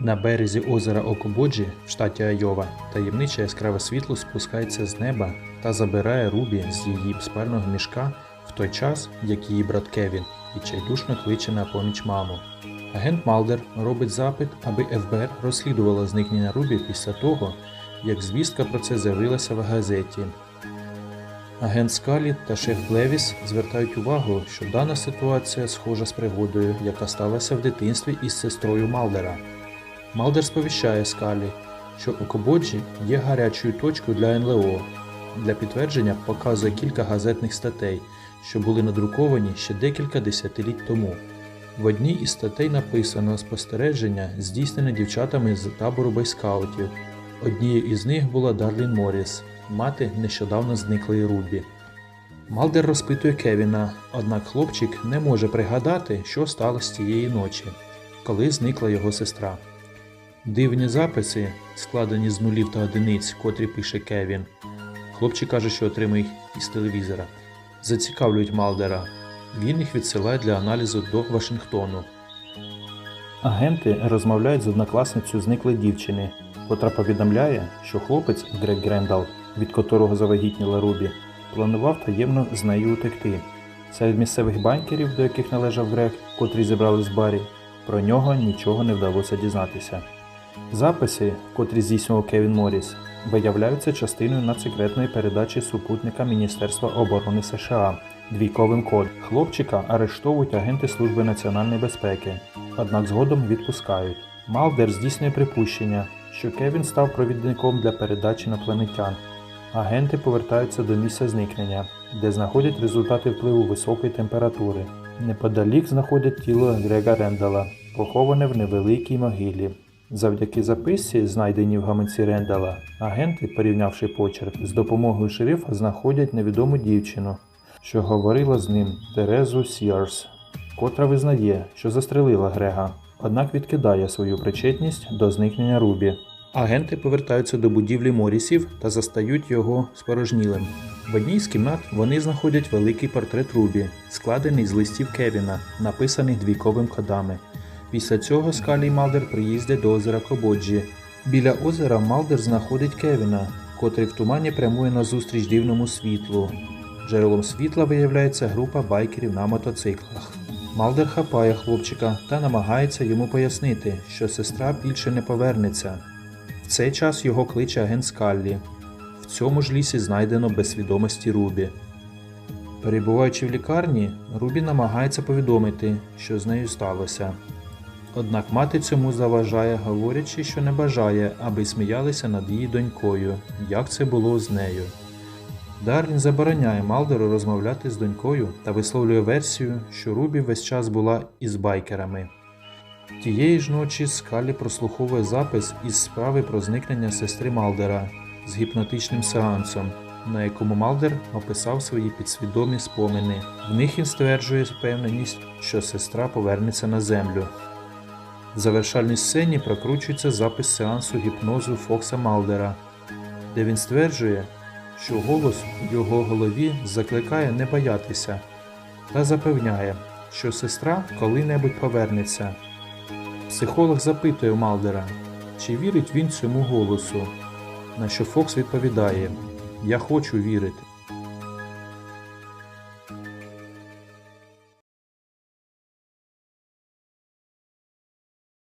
На березі озера Окободжі в штаті Айова таємниче яскраве світло спускається з неба та забирає Рубі з її спального мішка в той час, як її брат Кевін відчайдушно кличе на поміч маму. Агент Малдер робить запит, аби ФБР розслідувало зникнення Рубі після того, як звістка про це з'явилася в газеті. Агент Скалі та шеф Блевіс звертають увагу, що дана ситуація схожа з пригодою, яка сталася в дитинстві із сестрою Малдера. Малдер сповіщає Скалі, що у Кободжі є гарячою точкою для НЛО. Для підтвердження показує кілька газетних статей, що були надруковані ще декілька десятиліть тому. В одній із статей написано спостереження, здійснене дівчатами з табору байскаутів. Однією із них була Дарлін Морріс, мати нещодавно зниклої Рубі. Малдер розпитує Кевіна, однак хлопчик не може пригадати, що сталося тієї ночі, коли зникла його сестра. Дивні записи, складені з нулів та одиниць, котрі пише Кевін. Хлопчик каже, що отримає їх із телевізора. Зацікавлюють Малдера. Він їх відсилає для аналізу до Вашингтону. Агенти розмовляють з однокласницею зниклої дівчини, котра повідомляє, що хлопець Грег Грендал, від котрого завагітніла Рубі, планував таємно з нею утекти. Серед місцевих банкерів, до яких належав Грег, котрі зібрались в барі, про нього нічого не вдалося дізнатися. Записи, котрі здійснював Кевін Морріс, виявляються частиною надсекретної передачі супутника Міністерства оборони США двійковим код. Хлопчика арештовують агенти Служби національної безпеки, однак згодом відпускають. Малдер здійснює припущення, що Кевін став провідником для передачі інопланетян. Агенти повертаються до місця зникнення, де знаходять результати впливу високої температури. Неподалік знаходять тіло Грега Рендала, поховане в невеликій могилі. Завдяки записці, знайденій в гаманці Рендала, агенти, порівнявши почерк, з допомогою шерифа знаходять невідому дівчину, що говорила з ним Терезу Сіарс, котра визнає, що застрелила Грега, однак відкидає свою причетність до зникнення Рубі. Агенти повертаються до будівлі Морісів та застають його спорожнілим. В одній з кімнат вони знаходять великий портрет Рубі, складений з листів Кевіна, написаних двійковим кодами. Після цього Скалі Малдер приїздять до озера Кободжі. Біля озера Малдер знаходить Кевіна, котрий в тумані прямує назустріч дивному світлу. Джерелом світла виявляється група байкерів на мотоциклах. Малдер хапає хлопчика та намагається йому пояснити, що сестра більше не повернеться. В цей час його кличе агент Скаллі. В цьому ж лісі знайдено без свідомості Рубі. Перебуваючи в лікарні, Рубі намагається повідомити, що з нею сталося. Однак мати цьому заважає, говорячи, що не бажає, аби сміялися над її донькою, як це було з нею. Дарлін забороняє Малдеру розмовляти з донькою та висловлює версію, що Рубі весь час була із байкерами. Тієї ж ночі Скалі прослуховує запис із справи про зникнення сестри Малдера з гіпнотичним сеансом, на якому Малдер описав свої підсвідомі спомини. В них він стверджує впевненість, що сестра повернеться на землю. Завершальній сцені прокручується запис сеансу гіпнозу Фокса Малдера, де він стверджує, що голос у його голові закликає не боятися та запевняє, що сестра коли-небудь повернеться. Психолог запитує Малдера, чи вірить він цьому голосу, на що Фокс відповідає: Я хочу вірити.